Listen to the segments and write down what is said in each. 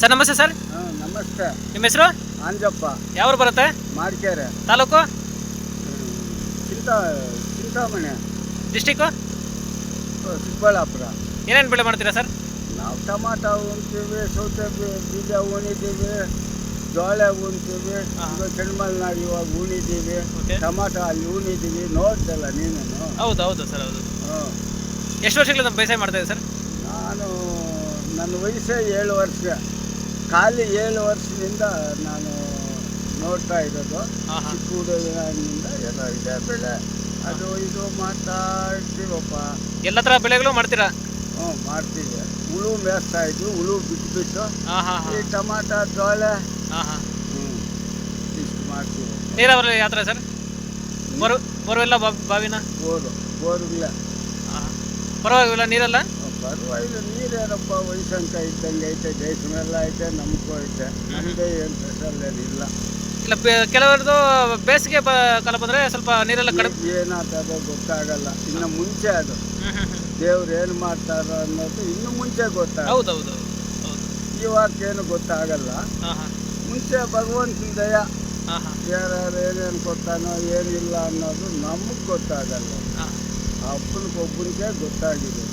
Sir ನಮಸ್ತೆ sir. ಹಾಂ ನಮಸ್ತೆ. ನಿಮ್ಮ ಹೆಸರು? ಅಂಜಪ್ಪ ಯಾವ್ರು ಬರುತ್ತೆ? ಮಾಡ್ಕೆರೆ. ತಾಲೂಕು? ಚಿಂತ ಚಿಂತಾಮಣಿ. ಡಿಸ್ಟಿಕ್ಕು? ಚಿಕ್ಕಬಳ್ಳಾಪುರ. ಏನೇನು ಬೆಳೆ ಮಾಡ್ತೀರಾ ಸರ್? ನಾವು ಟಮಾಟ ಉಣ್ತೀವಿ ಸೌತೆ ಬೀಜ ಉಣಿದ್ದೀವಿ ಜೋಳ ಉಣ್ತೀವಿ ಚೆನ್ನಮಲ್ನಾಡು ಇವಾಗ ಉಣಿದ್ದೀವಿ ಟಮಾಟ ಅಲ್ಲಿ ಉಣಿದ್ದೀವಿ ನೋಡ್ದಲ್ಲ ನೀನು ಹೌದು ಹೌದು ಸರ್ ಹೌದು. ಎಷ್ಟು ವರ್ಷಗಳಿಂದ ಬೇಸಾಯ ಮಾಡ್ತಾ ಸರ್? ನಾನು ನನ್ನ ವಯಸ್ಸೇ ಏಳು ವರ್ಷ. ಖಾಲಿ ಏಳು ವರ್ಷದಿಂದ ನಾನು ನೋಡ್ತಾ ಇರೋದು. ಚಿಕ್ಕ ಹುಡುಗನಿಂದ ಎಲ್ಲ ಇದೆ ಬೆಳೆ. ಅದು ಇದು ಮಾಡ್ತಾ ಇರ್ತೀವಪ್ಪ ಎಲ್ಲ ಥರ ಬೆಳೆಗಳು ಮಾಡ್ತೀರಾ? ಹ್ಞೂ ಮಾಡ್ತೀವಿ. ಹುಳು ಮೇಯಿಸ್ತಾ ಇದ್ವಿ ಹುಳು ಬಿಟ್ಬಿಟ್ಟು. ಈ ಟೊಮಾಟ ಜೋಳೆ. ಹ್ಞೂ ಇಷ್ಟು ಮಾಡ್ತೀವಿ. ನೀರಾವರಿ ಯಾವ ಥರ ಸರ್ ಬೋರು ಬೋರ್ವೆಲ್ಲ ಬಾವಿನ? ಬೋರು ಹಾಂ ಪರವಾಗಿಲ್ಲ ನೀರೆಲ್ಲ? ಪರವಾಗಿಲ್ಲ ನೀರೇನಪ್ಪ ವಯಸ್ಸಂಕ ಇದ್ದಂಗೆ ಐತೆ ದೇಶಮೆಲ್ಲ ಐತೆ ನಮಗೂ ಐತೆ. ನಮ್ಮದೇ ಏನು ಸ್ಪೆಷಲ್ ಏನಿಲ್ಲ ಇಲ್ಲ. ಕೆಲವರದ್ದು ಕೆಲವರದು ಬೇಸಿಗೆ ಕಾಲ ಬಂದರೆ ಸ್ವಲ್ಪ ನೀರೆಲ್ಲ ಕಡಿಮೆ ಏನಾಗ್ತದೋ ಗೊತ್ತಾಗಲ್ಲ. ಇನ್ನು ಮುಂಚೆ ಅದು. ದೇವ್ರು ಏನು ಮಾಡ್ತಾರೋ ಅನ್ನೋದು ಇನ್ನು ಮುಂಚೆ ಗೊತ್ತಾಗ ಹೌದು ಹೌದು ವಾಕ್ಯ ಇವಾಗೇನು ಗೊತ್ತಾಗಲ್ಲ. ಮುಂಚೆ ಭಗವಂತನ ದಯ. ಯಾರ್ಯಾರು ಏನೇನು ಕೊಡ್ತಾನೋ ಏನಿಲ್ಲ ಅನ್ನೋದು ನಮಗೆ ಗೊತ್ತಾಗಲ್ಲ. ಅಪ್ಪನಿಗೊಬ್ಬನಿಗೆ ಗೊತ್ತಾಗಿದೆ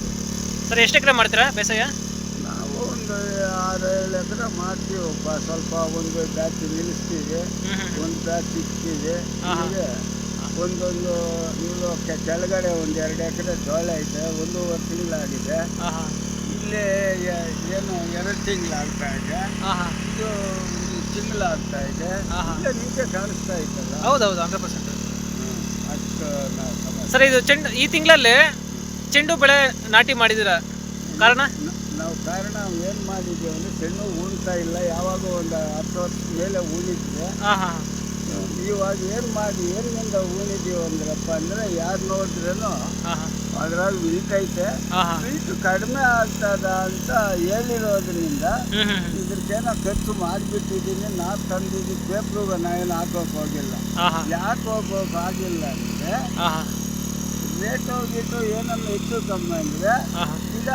ಸರ್ ಎಷ್ಟು ಎಕರೆ ಮಾಡ್ತೀರಾ ಬೇಸಾಯ? ನಾವು ಒಂದು ಆರು ಏಳು ಎಕರೆ ಮಾಡ್ತೀವಪ್ಪ ಸ್ವಲ್ಪ ಒಂದು ಬ್ಯಾಚ್ ನಿಲ್ಲಿಸ್ತೀವಿ. ಒಂದು ಬ್ಯಾಚ್ ಇಕ್ತೀವಿ. ಹೀಗೆ ಒಂದೊಂದು ಇವು ಕೆಳಗಡೆ ಒಂದು ಎರಡು ಎಕರೆ ಜೋಳ ಐತೆ ಒಂದೂವರೆ ತಿಂಗಳಾಗಿದೆ. ಇಲ್ಲಿ ಏನು ಎರಡು ತಿಂಗಳಾಗ್ತಾ ಇದೆ. ಇದು ತಿಂಗಳಾಗ್ತಾ ಇದೆ. ಇಲ್ಲ ನಿಮಗೆ ಇಲ್ಲೇ ಕಾಣಿಸ್ತಾ ಇತ್ತಲ್ಲ ಹೌದು ಹೌದು ಹಂಡ್ರೆಡ್ ಪರ್ಸೆಂಟ್. ಅಷ್ಟು ಸರ್ ಇದು ಚೆಂಡು ಈ ತಿಂಗಳಲ್ಲಿ ಚೆಂಡು ಬೆಳೆ ನಾಟಿ ಮಾಡಿದಿರ ಕಾರಣ? ನಾವು ಕಾರಣ ಏನು ಮಾಡಿದ್ದೀವಿ ಅಂದ್ರೆ ಚೆಂಡು ಉಣ್ತಾ ಇಲ್ಲ. ಯಾವಾಗ ಒಂದು ಹತ್ತು ವರ್ಷ ಮೇಲೆ ಉಳಿದ್ರೆ ಹಾಂ ಹಾಂ. ಇವಾಗ ಏನು ಮಾಡಿ ಏನಿಂದ ಉಣಿದೀವಿ ಅಂದ್ರಪ್ಪ ಅಂದರೆ ಯಾರು ಹಾಂ ಅದ್ರಾಗ ಉಳಿತೈತೆ ವಿಲ್ಟ್ ಕಡಿಮೆ ಆಗ್ತದ ಅಂತ ಹೇಳಿರೋದ್ರಿಂದ ಇದಕ್ಕೇನೋ ಖರ್ಚು ಮಾಡಿಬಿಟ್ಟಿದ್ದೀನಿ ನಾನು ತಂದಿದ್ದು ಪೇಪ್ರಿಗೆ ನಾ ಏನು ಹಾಕೋಕೆ ಹೋಗಿಲ್ಲ. ಯಾಕೆ ಹೋಗೋಕೆ ಆಗಿಲ್ಲ ಅಂದರೆ ರೇಟು ಗೀಟು ಏನನ್ನು ಹೆಚ್ಚು ಕಮ್ಮಿ ಅಂದರೆ ಗಿಡ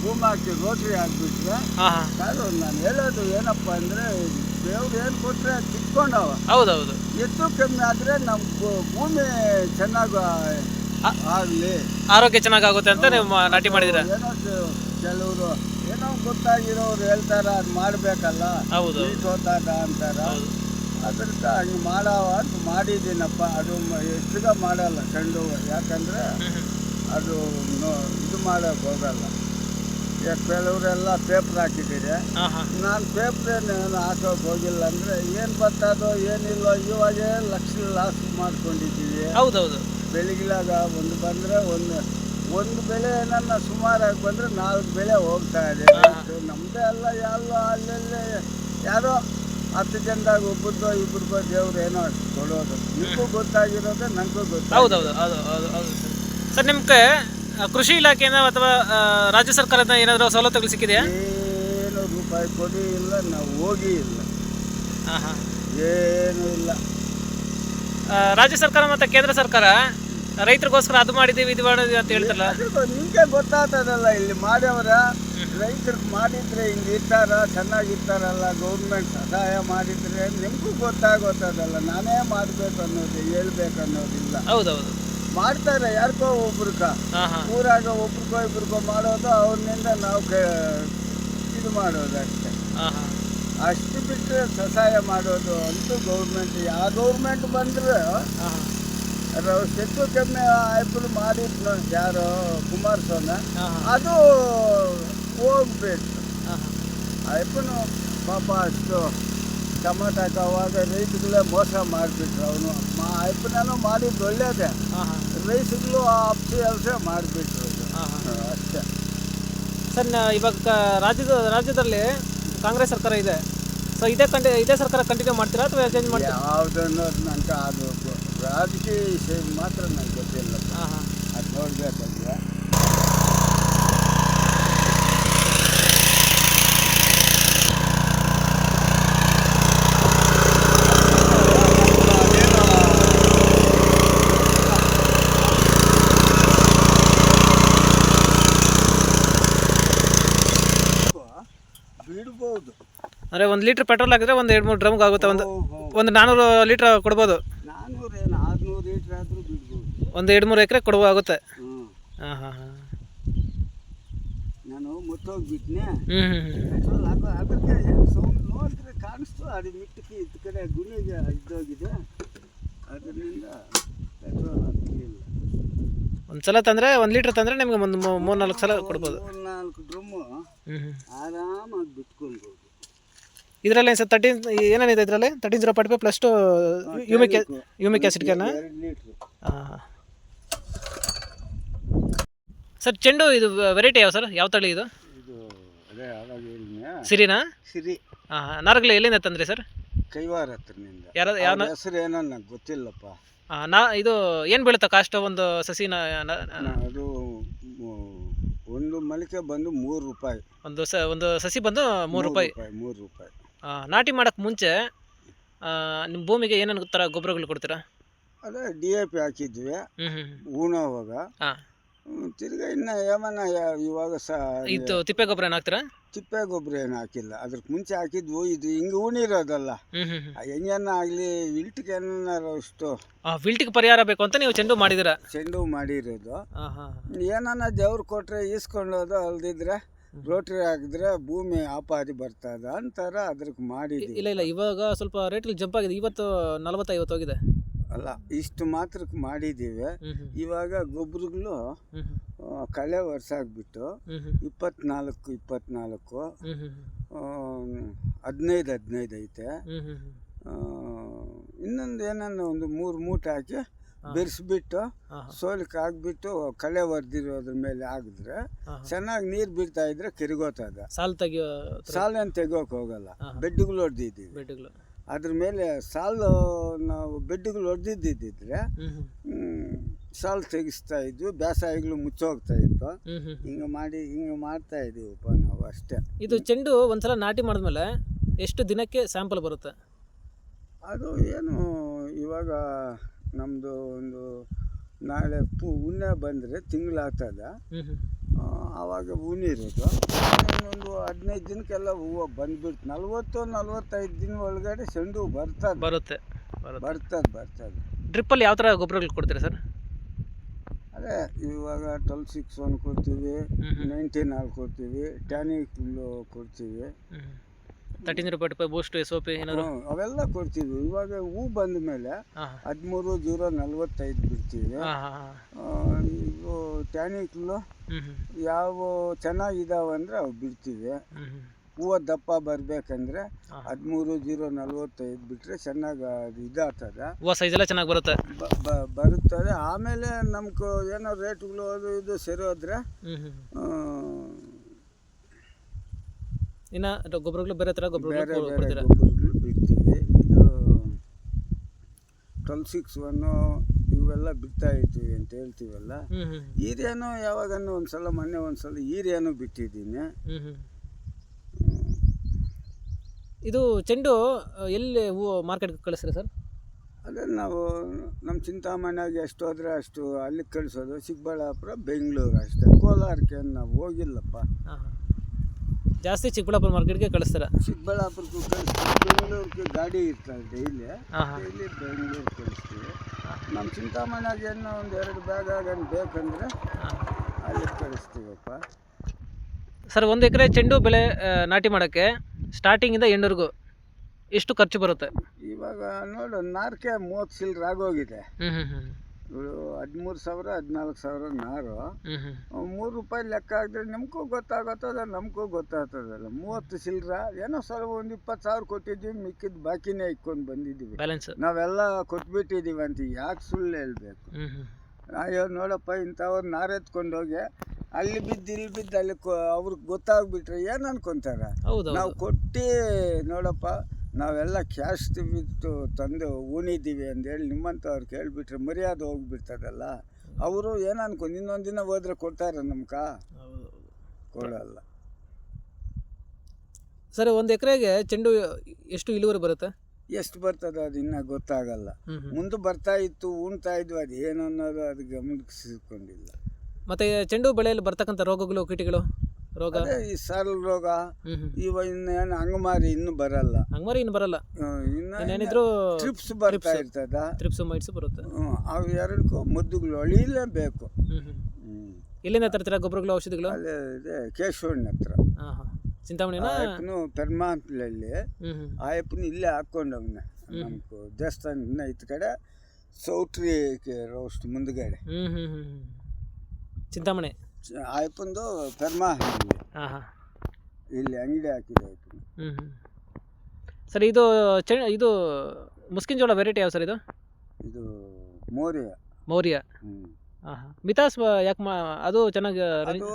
ಭೂಮಿ ಹಾಕಿ ರೋಟ್ರಿ ಹಾಕ್ಬಿಟ್ರೆ ಹಾಂ ನಾನು ಹೇಳೋದು ಏನಪ್ಪ ಅಂದರೆ ದೇವ್ರು ಏನು ಕೊಟ್ಟರೆ ತಿಕ್ಕೊಂಡವ. ಹೌದು ಹೌದು ಹೆಚ್ಚು ಕಮ್ಮಿ ಆದರೆ ನಮ್ಮ ಭೂಮಿ ಚೆನ್ನಾಗಿ ಆಗಲಿ. ಆರೋಗ್ಯ ಚೆನ್ನಾಗಾಗುತ್ತೆ ಅಂತ ನೀವು ನಾಟಿ ಮಾಡಿದ್ರೆ ಏನೋ ಕೆಲವರು ಏನೋ ಗೊತ್ತಾಗಿರೋರು ಹೇಳ್ತಾರ ಅದು ಮಾಡಬೇಕಲ್ಲ. ಹೌದು. ಅಂತಾರ. ಅದ್ರಿಂದ ಹಂಗೆ ಮಾಡವ ಅಂತ ಮಾಡಿದ್ದೀನಪ್ಪ. ಅದು ಹೆಚ್ಚಿಗೆ ಮಾಡಲ್ಲ ಚೆಂಡು ಹೂವು. ಯಾಕಂದ್ರೆ ಅದು ಇದು ಮಾಡೋಕೆ ಹೋಗಲ್ಲ. ಕೆಲವರೆಲ್ಲ ಪೇಪರ್ ಹಾಕಿದ್ದೀರಿ. ನಾನು ಪೇಪರ್ ಪೇಪ್ರೇನು ಹಾಕೋಕೆ ಹೋಗಿಲ್ಲ ಅಂದರೆ ಏನು ಬರ್ತದೋ ಏನಿಲ್ಲೋ ಇವಾಗೇ ಲಕ್ಷ ಲಾಸ್ ಮಾಡ್ಕೊಂಡಿದ್ದೀವಿ. ಹೌದೌದು. ಹೌದು ಬೆಳಗಿಲಾಗ ಒಂದು ಬಂದರೆ ಒಂದು ಒಂದು ಬೆಳೆ ನನ್ನ ಸುಮಾರಾಗಿ ಬಂದರೆ ನಾಲ್ಕು ಬೆಳೆ ಹೋಗ್ತಾ ಇದೆ. ನಮ್ದೇ ನಮ್ಮದೇ ಅಲ್ಲ ಯಾರು ಅಲ್ಲೆಲ್ಲೇ ಯಾರೋ ಹತ್ತು ಜನದಾಗ ಒಬ್ಬರದೋ ಇಬ್ಬರಿಗೋ ದೇವ್ರು ಏನೋ ಕೊಡೋದು. ನಿಮಗೂ ಗೊತ್ತಾಗಿರೋದು ನನಗೂ ಗೊತ್ತು ಗೊತ್ತಾಗ ಹೌದು ಹೌದು ಸರ್ ಸರ್ ನಿಮ್ಗೆ ಕೃಷಿ ಇಲಾಖೆಯಿಂದ ಅಥವಾ ಆ, ರಾಜ್ಯ ಸರ್ಕಾರದಿಂದ ಏನಾದರೂ ಸವಲತ್ತುಗಳು ಸಿಕ್ಕಿದೆಯಾ? ಏನು ರೂಪಾಯಿ ಕೊಡಿ ಇಲ್ಲ ನಾವು ಹೋಗಿ ಇಲ್ಲ. ಹಾಂ ಹಾಂ ಏನೂ ಇಲ್ಲ. ರಾಜ್ಯ ಸರ್ಕಾರ ಮತ್ತು ಕೇಂದ್ರ ಸರ್ಕಾರ ರೈತರಿಗೋಸ್ಕರ ಅದು ಮಾಡಿದ್ದೀವಿ ಇದು ಮಾಡಿದೀವಿ ಅಂತ ಹೇಳ್ತಾರಲ್ಲ. ನಿಮಗೆ ಗೊತ್ತಾಗ್ತದಲ್ಲ ಇಲ್ಲಿ ಮಾಡ್ಯವ್ರ ರೈತರಿಗೆ ಮಾಡಿದ್ರೆ ಹಿಂಗೆ ಇರ್ತಾರ ಚೆನ್ನಾಗಿರ್ತಾರಲ್ಲ ಗೌರ್ಮೆಂಟ್ ಸಹಾಯ ಮಾಡಿದ್ರೆ ನಿಮಗೂ ಗೊತ್ತಾಗೋತದಲ್ಲ ನಾನೇ ಮಾಡಬೇಕು ಅನ್ನೋದು ಹೇಳ್ಬೇಕು ಅನ್ನೋದಿಲ್ಲ ಹೌದೌದು. ಹೌದು ಮಾಡ್ತಾರೆ ಯಾರಿಗೋ ಹಾಂ ಊರಾಗ ಒಬ್ರಿಗೋ ಇಬ್ರಿಗೋ ಮಾಡೋದು ಅವ್ರನ್ನಿಂದ ನಾವು ಇದು ಮಾಡೋದು ಅಷ್ಟೇ. ಅಷ್ಟು ಬಿಟ್ಟರೆ ಸಹಾಯ ಮಾಡೋದು ಅಂತೂ ಗೌರ್ಮೆಂಟ್ ಯಾವ ಗೌರ್ಮೆಂಟ್ ಬಂದ್ರೆ ಹಾಂ ಕೆಮ್ಮೆ ಕಮ್ಮಿ ಆಯ್ಪಲು ಮಾಡಿದ್ನು ಯಾರು ಕುಮಾರಸ್ವಾಮಿ. ಅದು ಹೋಗ್ಬೇಕು. ಅಯ್ಯಪ್ಪನು ಪಾಪ ಅಷ್ಟು ಟಮಾಟಕ್ಕೆ ಅವಾಗ ರೈತಗಳೇ ಮೋಸ ಮಾಡಿಬಿಟ್ರು ಅವನು. ಮಾ ಅಯ್ಯಪ್ಪನೂ ಮಾಡಿದ್ದು ಒಳ್ಳೇದೇ. ರೈತಗಳು ಅಪ್ಸಿ ಅಲ್ಸೆ ಮಾಡಿಬಿಟ್ರು ಅಷ್ಟೇ. ಸರ್ ಇವಾಗ ರಾಜ್ಯದ ರಾಜ್ಯದಲ್ಲಿ ಕಾಂಗ್ರೆಸ್ ಸರ್ಕಾರ ಇದೆ. ಸೊ ಇದೇ ಕಂಟಿ ಇದೇ ಸರ್ಕಾರ ಕಂಟಿನ್ಯೂ ಮಾಡ್ತೀರಾ ಅಥವಾ ಚೇಂಜ್ ಮಾಡ್ತೀರಾ? ಯಾವುದನ್ನು ನನಗೆ ಅದು ರಾಜಕೀಯ ವಿಷಯ ಮಾತ್ರ ನನಗೆ ಗೊತ್ತಿಲ್ಲ. ಹಾಂ ಹಾಂ. ಅದು ನೋಡಬೇಕಂದ್ರೆ. ಬಿಡ್ಬೋದು. ಅಂದರೆ ಒಂದು ಲೀಟ್ರ್ ಪೆಟ್ರೋಲ್ ಹಾಕಿದ್ರೆ ಒಂದು ಎರಡು ಮೂರು ಡ್ರಮ್ಗೆ ಆಗುತ್ತೆ ಒಂದು. ಒಂದು ನಾನ್ನೂರು ಲೀಟ್ರ್ ಕೊಡ್ಬೋದು. ನಾನ್ನೂರೇನು ಆರುನೂರು ಲೀಟ್ರ್ ಆದರೂ ಬಿಡ್ಬೋದು ಒಂದು ಎರಡು ಮೂರು ಎಕರೆ ಕೊಡುವ ಆಗುತ್ತೆ. ಹ್ಞೂ ಹಾಂ ಹಾಂ ಹಾಂ. ನಾನು ಹ್ಞೂ ಹ್ಞೂ ಅದಕ್ಕೆ ನೋಡಿದ್ರೆ ಕಾಣಿಸ್ತು ಅದು ಮಿಟ್ಟಕ್ಕೆ ಇದ್ದ ಕಡೆ ಗುಣಿಗೆ ಇದ್ದೋಗಿದೆ. ಅದರಿಂದ ಪೆಟ್ರೋಲ್ ಹಾಕಲಿಲ್ಲ ಒಂದು ಸಲ ತಂದರೆ ಒಂದು ಲೀಟ್ರ್ ತಂದರೆ ನಿಮ್ಗೆ ಒಂದು ಮೂರು ನಾಲ್ಕು ಸಲ ಕೊಡ್ಬೋದು. ಮೂರು ನಾಲ್ಕು ಡ್ರಮ್ಮು ಹ್ಞೂ ಹ್ಞೂ ಆರಾಮಾಗಿ ಬಿಟ್ಕೊಳ್ಬೋದು. ಇದರಲ್ಲಿ ಸರ್ ತರ್ಟೀನ್ ಏನೇನಿದೆ ಇದರಲ್ಲಿ? Thirteen zero forty five plus two humic humic acid can ಎರಡು ಲೀಟ್ರು. ಹಾಂ. ಸರ್ ಚೆಂಡು ಇದು ವೆರೈಟಿ ಯಾವ ಸರ್? ಯಾವ ತಳಿ ಇದು? ಇದು ಅದೇ ಆವಾಗ ಸಿರಿನಾ? ಸಿರಿ. ಹಾಂ. ನಾರ್ಗಲಿ ಎಲ್ಲಿಂದ ತಂದ್ರಿ ಸರ್? ಕೈವಾರ ಹತ್ರನಿಂದ. ಯಾರ ಯಾವ ಹೆಸರು ಏನೋ ನಂಗೆ ಗೊತ್ತಿಲ್ಲಪ್ಪ. ಹಾಂ ನಾ ಇದು ಏನು ಬೀಳುತ್ತೆ ಕಾಸ್ಟ್ ಒಂದು ಸಸಿನ ನ- ನಾ- ಅದು ಮು- ಒಂದು ಮಲಿಕೆ ಬಂದು ಮೂರು ರೂಪಾಯಿ. ಒಂದು ಸ ಒಂದು ಸಸಿ ಬಂದು ಮೂರು ರೂಪಾಯಿ. ಮೂರು ರೂಪಾಯಿ. ಆ, ನಾಟಿ ಮಾಡೋಕ್ಕೆ ಮುಂಚೆ ಆ, ನಿಮ್ಮ ಭೂಮಿಗೆ ಏನೇನು ಥರ ಗೊಬ್ಬರಗಳು ಕೊಡ್ತೀರಾ? ಅದೇ ಡಿ ಎ ಪಿ ಹಾಕಿದ್ವಿ. ಹ್ಞೂ ಹ್ಞೂ ಹೂಣೋವಾಗ ಹಾಂ ತಿರ್ಗಾ ಇನ್ನು ಏಮನ್ನ ಯಾ- ಇವಾಗ ಸ ಇದು ತಿಪ್ಪೆ ಗೊಬ್ಬರ ಹಾಕ್ತೀರಾ? ತಿಪ್ಪೆ ಗೊಬ್ಬರ ಏನು ಹಾಕಿಲ್ಲ. ಅದ್ರ ಮುಂಚೆ ಹಾಕಿದ್ವು ಇದು ಹಿಂಗೆ ಉಣಿರೋದಲ್ಲ ಆ ಹೆಂಗನ್ನ ಆಗಲಿ ವಿಲ್ಟ್ಗೆ ಏನಾರು ಅಷ್ಟು ಆ ವಿಲ್ಟಿಗೆ ಪರಿಹಾರ ಬೇಕು ಅಂತ ನೀವು ಚೆಂಡು ಮಾಡಿದ್ದೀರಾ? ಚೆಂಡು ಮಾಡಿರೋದು. ಹಾಂ ಹಾಂ. ಏನನ್ನ ದೇವ್ರು ಕೊಟ್ರೆ ಈಸ್ಕೊಂಡೋದು ಅಲ್ದಿದ್ರೆ ರೋಟ್ರಿ ಹಾಕಿದ್ರೆ ಭೂಮಿ ಆಪಾದಿ ಬರ್ತದ ಅಂತಾರ ಅದ್ರಕ್ಕೆ ಮಾಡಿದ್ವಿ. ಇಲ್ಲ ಇಲ್ಲ ಇವಾಗ ಸ್ವಲ್ಪ ರೇಟ್ಗಳು ಜಂಪ್ ಆಗಿದೆ. ಇವತ್ತು ನಲವತ್ತೈವತ್ತು ಹೋಗಿದೆ. ಅಲ್ಲ ಇಷ್ಟು ಮಾತ್ರಕ್ಕೆ ಮಾಡಿದ್ದೀವಿ ಇವಾಗ ಗೊಬ್ಬರಗಳು ಕಳೆ ವರ್ಷ ಆಗ್ಬಿಟ್ಟು ಇಪ್ಪತ್ನಾಲ್ಕು ಇಪ್ಪತ್ನಾಲ್ಕು ಹದಿನೈದು ಹದಿನೈದು ಐತೆ. ಇನ್ನೊಂದು ಏನನ್ನ ಒಂದು ಮೂರು ಮೂಟೆ ಹಾಕಿ ಬೆರೆಸ್ಬಿಟ್ಟು ಸೋಲಕ್ಕೆ ಹಾಕ್ಬಿಟ್ಟು ಕಳೆ ಹೊಡೆದಿರೋದ್ರ ಮೇಲೆ ಹಾಕಿದ್ರೆ ಚೆನ್ನಾಗಿ ನೀರು ಬಿಡ್ತಾ ಇದ್ರೆ ಕೆರಿಗೋತದ. ಸಾಲು ತೆಗಿಯೋ ಸಾಲೇನು ತೆಗಿಯೋಕೆ ಹೋಗಲ್ಲ. ಬೆಡ್ಗಳು ಹೊಡೆದಿದ್ದೀವಿ ಬೆಡ್ಗಳು. ಅದ್ರ ಮೇಲೆ ಸಾಲು ನಾವು ಬೆಡ್ಗಳು ಹೊಡೆದಿದ್ದಿದ್ರೆ ಸಾಲು ತೆಗಿಸ್ತಾ ಇದ್ವಿ ಬೇಸಾಯಗಳು ಮುಚ್ಚೋಗ್ತಾ ಇತ್ತು. ಹಿಂಗ ಮಾಡಿ ಹಿಂಗೆ ಮಾಡ್ತಾ ಇದೀವಪ್ಪ ನಾವು ಅಷ್ಟೇ. ಇದು ಚೆಂಡು ಒಂದ್ಸಲ ನಾಟಿ ಮಾಡಿದ್ಮೇಲೆ ಎಷ್ಟು ದಿನಕ್ಕೆ ಸ್ಯಾಂಪಲ್ ಬರುತ್ತೆ? ಅದು ಏನು ಇವಾಗ ನಮ್ಮದು ಒಂದು ನಾಳೆ ಪೂ ಉಣ್ಣೆ ಬಂದರೆ ತಿಂಗಳಾಗ್ತದ ಆವಾಗ ಉಣಿರೋದು ಒಂದು ಹದಿನೈದು ದಿನಕ್ಕೆಲ್ಲ ಹೂವು ಬಂದ್ಬಿಡ್ತು. ನಲ್ವತ್ತು ನಲ್ವತ್ತೈದು ದಿನ ಒಳಗಡೆ ಚೆಂಡು ಬರ್ತದೆ. ಬರುತ್ತೆ ಬರುತ್ತೆ. ಬರ್ತದೆ ಬರ್ತದೆ. ಡ್ರಿಪ್ಪಲ್ಲಿ ಯಾವ ಥರ ಗೊಬ್ಬರಗಳು ಕೊಡ್ತೀರಾ ಸರ್? ಅದೇ ಇವಾಗ ಟ್ವೆಲ್ ಸಿಕ್ಸ್ ಒನ್ ಕೊಡ್ತೀವಿ ಹ್ಞೂ ನಾಲ್ಕು ಕೊಡ್ತೀವಿ ಟ್ಯಾನಿಕ್ ಕೊಡ್ತೀವಿ. Thirteen forty five boost S O P ಏನಾದ್ರು? ಹ್ಮ್, ಅವೆಲ್ಲ ಕೊಡ್ತಿದ್ವಿ. ಇವಾಗ ಹೂ ಬಂದ ಮೇಲೆ ಹಾಂ. ಹದಿಮೂರು ಜೀರೋ ನಲ್ವತ್ತೈದು ಬಿಡ್ತೀವಿ. ಹಾಂ ಹಾಂ ಹಾಂ. ಆ, ಇದು ಟ್ಯಾನಿಕ್ಲು ಹ್ಞೂ ಹ್ಞೂ ಯಾವ ಚೆನ್ನಾಗಿದಾವೆ ಅಂದರೆ ಅವು ಬಿಡ್ತೀವಿ. ಹ್ಞೂ ಹ್ಞೂ ಹೂವು ದಪ್ಪ ಬರಬೇಕಂದ್ರೆ ಹಾಂ. ಹದಿಮೂರು ಜೀರೋ ನಲ್ವತ್ತೈದು ಬಿಟ್ಟರೆ ಚೆನ್ನಾಗಿ ಅದು ಇದಾಗ್ತದೆ. ಹೂವು ಸೈಜ್ ಎಲ್ಲ ಚೆನ್ನಾಗಿ ಬರುತ್ತೆ. ಬ- ಬ- ಬರುತ್ತದೆ. ಆಮೇಲೆ ನಮ್ಗೆ ಏನೋ ರೇಟ್ಗಳು ಅದು ಇದು ಸೇರೋದ್ರೆ ಹ್ಞೂ ಹ್ಞೂ ಆ, ಇನ್ನು ಗೊಬ್ಬರಗಳು ಬೇರೆ ಥರ ಬೇರೆ ಗೊಬ್ಬರಗಳು ಕೊಡ್ತೀರಾ? ಬಿಡ್ತೀವಿ. ಇದು ಟ್ವೆಲ್ ಸಿಕ್ಸ್ ಒನ್ನು ಇವೆಲ್ಲ ಬಿಡ್ತಾ ಇರ್ತೀವಿ ಅಂತ ಹೇಳ್ತೀವಲ್ಲ? ಈರೇನು ಯಾವಾಗನ್ನು ಒಂದು ಸಲ ಮೊನ್ನೆ ಒಂದ್ಸಲ ಸಲ ಈರೇನು ಬಿಟ್ಟಿದ್ದೀನಿ ಇದು ಚೆಂಡು ಎಲ್ಲಿ ಹೂವು ಮಾರ್ಕೆಟ್ಗೆ ಕಳಿಸ್ರಿ ಸರ್? ಅದೇ ನಾವು ನಮ್ಮ ಚಿಂತಾಮಣಿಯಾಗಿ ಎಷ್ಟು ಹೋದ್ರೆ ಅಷ್ಟು ಅಲ್ಲಿಗೆ ಕಳಿಸೋದು ಚಿಕ್ಕಬಳ್ಳಾಪುರ ಬೆಂಗಳೂರು ಅಷ್ಟೇ. ಕೋಲಾರಕ್ಕೆ ನಾವು ಹೋಗಿಲ್ಲಪ್ಪ. ಜಾಸ್ತಿ ಚಿಕ್ಕಬಳ್ಳಾಪುರ ಮಾರ್ಕೆಟ್ಗೆ ಕಳಿಸ್ತಾರೆ. ಚಿಕ್ಕಬಳ್ಳಾಪುರಕ್ಕೂ ಕಳಿಸ್ತೀವಿ ಬೆಂಗಳೂರಿಗೆ ಗಾಡಿ ಇರ್ತದೆ ಡೈಲಿ ಹಾಂ ಹಾಂ. ಡೈಲಿ ಬೆಂಗಳೂರು ಕಳಿಸ್ತೀವಿ. ನಮ್ಮ ಚಿಂತಾಮಣಿಯಾಗ ಏನೋ ಒಂದು ಎರಡು ಬ್ಯಾಗ್ ಆಗನ್ ಬೇಕಂದ್ರೆ ಅಲ್ಲಿ ಕಳಿಸ್ತೀವಪ್ಪ. ಸರ್ ಒಂದು ಎಕರೆ ಚೆಂಡು ಬೆಳೆ ಆ, ನಾಟಿ ಮಾಡೋಕ್ಕೆ ಸ್ಟಾರ್ಟಿಂಗಿಂದ ಎಂಡವರೆಗೂ ಎಷ್ಟು ಖರ್ಚು ಬರುತ್ತೆ. ಇವಾಗ ನೋಡು ನಾರ್ಕೆ ಮೂವತ್ತು ಸಿಲ್ರ್ ಆಗೋಗಿದೆ. ಹ್ಞೂ ಹ್ಞೂ ಹ್ಞೂ ಹದಿಮೂರು ಸಾವಿರ ಹದಿನಾಲ್ಕು ಸಾವಿರ ನಾರು. ಮೂರು ರೂಪಾಯಿ ಲೆಕ್ಕ ಹಾಕಿದ್ರೆ ನಿಮಗೂ ಗೊತ್ತಾಗತ್ತದ ನಮಗೂ ಗೊತ್ತಾಗ್ತದಲ್ಲ. ಮೂವತ್ತು ಸಿಲ್ರ ಏನೋ ಸ್ವಲ್ಪ ಒಂದು ಇಪ್ಪತ್ತು ಸಾವಿರ ಕೊಟ್ಟಿದ್ದೀವಿ ಮಿಕ್ಕಿದ ಬಾಕಿನೇ ಇಕ್ಕೊಂಡು ಬಂದಿದ್ದೀವಿ ನಾವೆಲ್ಲ ಕೊಟ್ಬಿಟ್ಟಿದ್ದೀವಿ ಅಂತ ಯಾಕೆ ಸುಳ್ಳು ಹೇಳ್ಬೇಕು? ಅಯ್ಯೋ ನೋಡಪ್ಪ ಇಂಥವ್ರು ನಾರೆತ್ಕೊಂಡೋಗಿ ಅಲ್ಲಿ ಬಿದ್ದು ಇಲ್ಲಿ ಬಿದ್ದು ಅಲ್ಲಿ ಅವ್ರಿಗೆ ಗೊತ್ತಾಗ್ಬಿಟ್ರೆ ಏನು ಅನ್ಕೊಂತಾರೆ? ನಾವು ಕೊಟ್ಟು ನೋಡಪ್ಪ ನಾವೆಲ್ಲ ಕ್ಯಾಶ್ ಬಿಟ್ಟು ತಂದು ಊನಿದ್ದೀವಿ ಅಂತೇಳಿ ನಿಮ್ಮಂಥವ್ರು ಕೇಳಿಬಿಟ್ರೆ ಮರ್ಯಾದೆ ಹೋಗ್ಬಿಡ್ತದಲ್ಲ. ಅವರು ಏನು ಅನ್ಕೊಂಡು ಇನ್ನೊಂದು ದಿನ ಹೋದ್ರೆ ಕೊಡ್ತಾರೆ ನಮ್ಕ? ಕೊಡಲ್ಲ. ಸರ್ ಒಂದು ಎಕರೆಗೆ ಚೆಂಡು ಎಷ್ಟು ಇಳುವರಿ ಬರುತ್ತೆ? ಎಷ್ಟು ಬರ್ತದೆ ಅದು ಇನ್ನೂ ಗೊತ್ತಾಗಲ್ಲ. ಮುಂದೆ ಬರ್ತಾ ಇತ್ತು ಉಣ್ತಾ ಇದ್ವು ಅದು ಏನು ಅನ್ನೋದು ಅದು ಗಮನಿಸಿಕೊಂಡಿಲ್ಲ. ಮತ್ತು ಚೆಂಡು ಬೆಳೆಯಲ್ಲಿ ಬರ್ತಕ್ಕಂಥ ರೋಗಗಳು ಕೀಟಗಳು? ರೋಗ? ಅದೇ ಈ ಸರಳ ರೋಗ. ಇವ ಇನ್ನೇನು ಅಂಗಮಾರಿ ಇನ್ನು ಬರಲ್ಲ. ಹಂಗಮಾರಿ ಇನ್ನು ಬರಲ್ಲ. ಹ್ಮ್, ಇನ್ನ ಇನ್ನೇನಿದ್ರು ಟ್ರಿಪ್ಸ್ ಬರ್ತಾ ಇರ್ತದ? ತ್ರಿಪ್ಸು ಮೈಟ್ಸು ಬರುತ್ತೆ. ಹ್ಮ್, ಅವು ಎರಡಕ್ಕೂ ಮದ್ದುಗಳು ಹೊಳಿಲೇಬೇಕು ಹ್ಮ್ ಹ್ಮ್. ಹ್ಮ್. ಎಲ್ಲಿಂದ ತರ್ತೀರಾ ಗೊಬ್ಬರಗಳು ಔಷಧಿಗಳು? ಇದೆ ಕೇಶವಣ್ಣ ಹತ್ರ. ಚಿಂತಾಮಣಿ ಹಾಂ ಚಿಂತಾಮಣಿನ? ಆಯಪ್ಪನು ಪೆರ್ಮಾಂಪ್ಲಲ್ಲಿ ಹ್ಮ್ ಹ್ಮ್. ಆಯಪ್ಪನು ಇಲ್ಲೇ ನಮ್ಗೆ ದೇವಸ್ಥಾನ ಇತ್ತ ಕಡೆ ಸೌಟ್ರಿ ರೋಸ್ಟ್ ಮುಂದ್ಗಡೆ. ಚಿಂತಾಮಣಿ. ಚ- ಆಯಪ್ಪಂದು ಪೆರ್ಮಾ ಇಲ್ಲಿ ಹಾಂ ಹಾಂ. ಇಲ್ಲಿ ಅಂಗಡಿ ಹಾಕಿದೆ ಹ್ಞೂ ಹ್ಮ್ ಹ್ಮ್. ಸರ್ ಇದು ಚೆ ಇದು ಮುಸ್ಕಿನ್ ಜೋಳ ವೆರೈಟಿ ಯಾವ ಸರ್ ಇದು? ಇದು ಮೌರ್ಯ. ಮೌರ್ಯ. ಹ್ಮ್. ಹಾಂ ಹಾಂ. ಮಿತಾಸ್ ಯಾಕೆ ಮಾ ಅದು ಚೆನ್ನಾಗಿ ಅದು ಸ-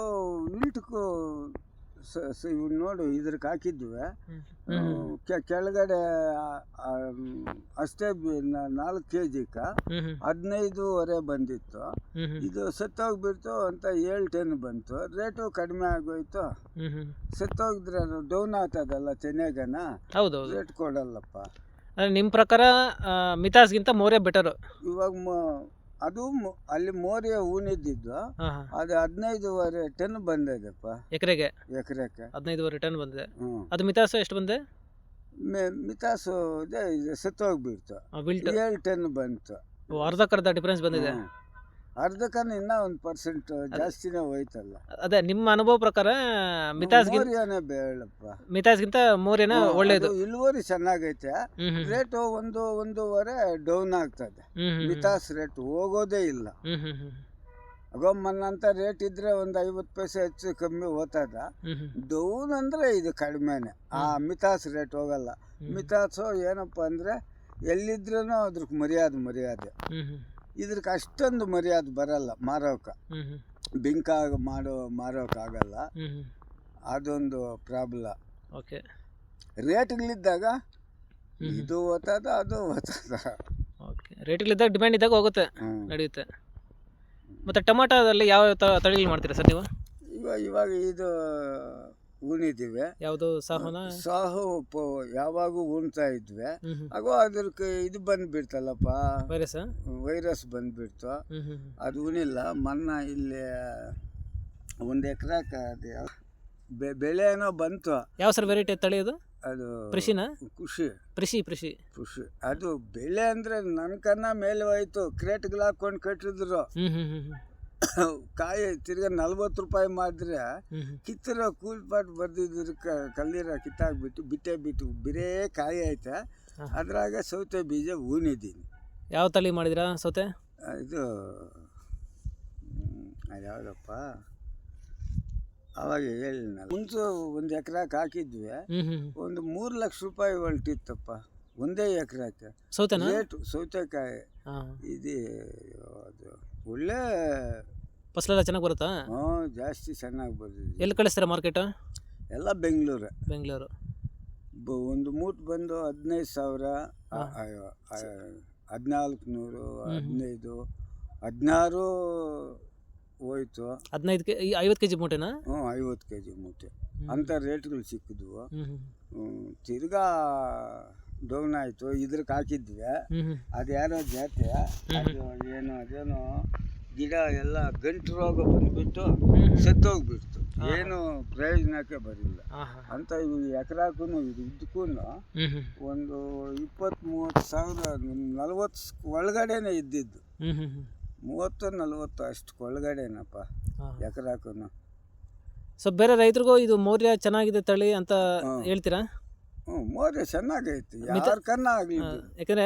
ಇವ್ ನೋಡು ಇದ್ರಕ್ಕೆ ಹಾಕಿದ್ವಿ ಕೆಳಗಡೆ ಅಷ್ಟೇ ನಾಲ್ಕು ಕೆ. ಜಿಕ ಹದಿನೈದುವರೆ ಬಂದಿತ್ತು. ಇದು ಸತ್ತೋಗ್ಬಿಡ್ತು ಅಂತ ಏಳು ಟೆನ್ ಬಂತು. ರೇಟು ಕಡಿಮೆ ಆಗೋಯ್ತು. ಸತ್ತೋಗಿದ್ರೆ ಡೌನ್ ಆಗ್ತದಲ್ಲ ಚೆನ್ನಾಗನ? ರೇಟ್ ಕೊಡಲ್ಲಪ್ಪ. ನಿಮ್ಮ ಪ್ರಕಾರ ಮಿತಾಸ್ಗಿಂತ ಮೋರೆ ಬೆಟರು ಇವಾಗ ಅದು ಮ- ಅಲ್ಲಿ ಮೋರಿಯ ಊನಿದ್ದಿದ್ದು ಹಾಂ ಹಾಂ. ಅದು ಹದಿನೈದುವರೆ ಟನ್ ಬಂದಿದೆಪ್ಪ ಎಕರೆಗೆ? ಎಕರೆಕ್ಕೆ ಹದಿನೈದುವರೆ ಟನ್ ಬಂದಿದೆ. ಹ್ಞೂ. ಅದು ಮಿತಾಸು ಎಷ್ಟು ಬಂದಿದೆ ಮಿತಾಸು ಇದೆ ಇದು ಸತ್ತೋಗ್ಬಿಡ್ತು. ವಿಲ್ಟ್ ಏಳು ಟನ್ ಬಂತು. ಅರ್ಧಕ್ಕರ್ಧ ಡಿಫ್ರೆನ್ಸ್ ಬಂದಿದೆ. ಹ್ಮ್. ಅರ್ಧಕ್ಕನ ಇನ್ನೂ ಒಂದು ಪರ್ಸೆಂಟ್ ಜಾಸ್ತಿನೇ ಹೋಯ್ತಲ್ಲ. ಅದೇ ನಿಮ್ಮ ಅನುಭವ ಪ್ರಕಾರ ಮಿತಾಸ್ಗಿಂತ ಮೋರಿಯಾನೇ ಬೇಡಪ್ಪ. ಮಿತಾಸ್ಗಿಂತ ಒಳ್ಳೇದು. ಅದು ಇಳುವರಿ ಚೆನ್ನಾಗೈತೆ. ಹ್ಮ್ ಹ್ಮ್ ರೇಟು ಒಂದು ಒಂದೂವರೆ ಡೌನ್ ಆಗ್ತದೆ. ಹ್ಮ್ ಹ್ಮ್ ಮಿತಾಸ್ ರೇಟ್ ಹೋಗೋದೇ ಇಲ್ಲ. ಹ್ಮ್ ಹ್ಮ್ ಹ್ಮ್ ಅಗೊಮ್ಮನ್ನಂತ ರೇಟ್ ಇದ್ರೆ ಒಂದು ಐವತ್ತು ಪೈಸೆ ಹೆಚ್ಚು ಕಮ್ಮಿ ಹೋಗ್ತದ ಹ್ಮ್ ಹ್ಮ್. ಡೌನ್ ಅಂದ್ರೆ ಇದು ಕಡಿಮೆನೆ. ಆ ಮಿತಾಸ್ ರೇಟ್ ಹೋಗಲ್ಲ. ಮಿತಾಸು ಏನಪ್ಪ ಅಂದ್ರೆ ಎಲ್ಲಿದ್ರೂ ಅದ್ರ ಮರ್ಯಾದೆ ಮರ್ಯಾದೆ. ಹ್ಮ್ ಹ್ಮ್. ಇದ್ರಕ್ಕೆ ಅಷ್ಟೊಂದು ಮರ್ಯಾದೆ ಬರಲ್ಲ ಮಾರೋಕೆ. ಬಿಂಕ ಬಿಂಕಾಗ ಮಾಡೋ ಮಾರೋಕ್ಕಾಗಲ್ಲ ಅದೊಂದು ಪ್ರಾಬ್ಲಮ್ ಓಕೆ. ರೇಟ್ಗಳಿದ್ದಾಗ. ಇದು ಓತದ ಅದು ಓತದ. ಓಕೆ. ರೇಟ್ಗಳಿದ್ದಾಗ ಡಿಮ್ಯಾಂಡ್ ಇದ್ದಾಗ ಹೋಗುತ್ತೆ ನಡೆಯುತ್ತೆ. ಮತ್ತು ಟೊಮಾಟೋದಲ್ಲಿ ಯಾವ ತಳಿಗಳು ಮಾಡ್ತೀರಾ ಸರ್ ನೀವು? ಇವಾಗ ಇವಾಗ ಇದು ಉಣಿದಿವೆ. ಯಾವುದು ಸಾಹೋನ? ಸಾಹು ಯಾವಾಗ ಉಣ್ತಾ ಇದ್ವಿ. ಹಾಗೂ ಅದ್ರಕ್ಕೆ ಇದು ಬಂದ್ಬಿಡ್ತಲ್ಲಪ್ಪ. ವೈರಸ್? ವೈರಸ್ ಬಂದ್ಬಿಡ್ತು. ಅದು ಉಣಿಲ್ಲ ಮನ್ನ ಇಲ್ಲಿ ಒಂದು ಎಕರೆಕ ಬೆಳೆ ಏನೋ ಬಂತು. ಯಾವ ಸರ್ ವೆರೈಟಿ ತಳಿ ಅದು? ಅದು ಕೃಷಿನ? ಖುಷಿ ಕೃಷಿ ಕೃಷಿ. ಖುಷಿ ಅದು ಬೆಳೆ ಅಂದ್ರೆ ನನ್ನ ಕನ್ನ ಮೇಲೆ ಹೋಯ್ತು. ಕ್ರೇಟ್ಗಳು ಹಾಕೊಂಡು ಕಟ್ಟಿದ್ರು. ಕಾಯಿ ತಿರ್ಗ ನಲ್ವತ್ತು ರೂಪಾಯಿ ಮಾಡಿದ್ರೆ ಕಿತ್ತಿರೋ ಕೂಲ್ಪಾಟ್ ಬರ್ದಿದ್ರ ಕಲ್ಲಿರ ಕಿತ್ತಾಕ್ಬಿಟ್ಟು ಬಿಟ್ಟೆ ಬಿಟ್ಟು ಬಿರೇ ಕಾಯಿ ಐತೆ. ಹಾ. ಅದ್ರಾಗ ಸೌತೆ ಬೀಜ ಊನಿದ್ದೀನಿ ಯಾವ ತಳಿ ಮಾಡಿದಿರಾ ಸೌತೆ? ಇದು ಅದು ಯಾವುದಪ್ಪ? ಅವಾಗ ಹೇಳಿನಲ್ಲ ಮುಂಚೆ ಒಂದು ಎಕರೆಗೆ ಹಾಕಿದ್ವಿ. ಒಂದು ಮೂರು ಲಕ್ಷ ರೂಪಾಯಿ ಹೊಲ್ಟಿತ್ತಪ್ಪ. ಒಂದೇ ಎಕರೆಗೆ ಸೌತೆ ರೇಟು ಸೌತೆಕಾಯಿ. ಇದು ಅದು ಒಳ್ಳೆ ಫಸಲೆಲ್ಲ ಚೆನ್ನಾಗಿ ಬರುತ್ತಾ? ಹ್ಞೂ ಜಾಸ್ತಿ ಚೆನ್ನಾಗಿ ಬಂದಿದೆ ಎಲ್ಲಿ ಕಳಿಸ್ತೀರಾ ಮಾರ್ಕೆಟ್? ಎಲ್ಲ ಬೆಂಗಳೂರು. ಬೆಂಗಳೂರು. ಒಂದು ಮೂಟ್ ಬಂದು ಹದಿನೈದು ಸಾವಿರ ಹದಿನಾಲ್ಕು ನೂರು ಹದಿನೈದು ಹದಿನಾರು ಹೋಯ್ತು. ಹದಿನೈದು ಕೆ ಐವತ್ತು ಕೆ ಜಿ ಮೂಟೆನಾ? ಹ್ಞೂ ಐವತ್ತು ಕೆ ಜಿ ಮೂಟೆ ಅಂಥ ರೇಟ್ಗಳು ಸಿಕ್ಕಿದ್ವು. ತಿರ್ಗಾ ಡೌನ್ ಆಯಿತು. ಇದ್ರಕ್ಕೆ ಹಾಕಿದ್ವಿ. ಅದು ಯಾರೋ ಜಾತಿ ಅದು ಏನು ಅದೇನೋ ಗಿಡ ಎಲ್ಲ ಗಂಟು ರೋಗ ಬಂದ್ಬಿಟ್ಟು ಸತ್ತೋಗ್ಬಿಡ್ತು. ಏನು ಪ್ರಯೋಜನಕ್ಕೆ ಬರಿಲ್ಲ ಹಾಂ ಹಾಂ ಅಂತ ಇವು ಎಕರಾಕುನು ಇದು ಇದಕ್ಕೂ ಒಂದು ಇಪ್ಪತ್ತು ಮೂವತ್ತು ಸಾವಿರ ನಲ್ವತ್ತು ಒಳಗಡೆನೆ ಇದ್ದಿದ್ದು. ಮೂವತ್ತು ನಲ್ವತ್ತು ಅಷ್ಟು ಒಳಗಡೆನಪ್ಪ ಎಕರಾಕೂ ಸೊ ಬೇರೆ ರೈತರಿಗೂ ಇದು ಮೌರ್ಯ ಚೆನ್ನಾಗಿದೆ ತಳಿ ಅಂತ. ಹೇಳ್ತೀರಾ? ಹ್ಞೂ ಮೋರೆ ಚೆನ್ನಾಗೈತಿ ಯಾರ ಕನ್ನ ಆಗಲಿ ಯಾಕಂದ್ರೆ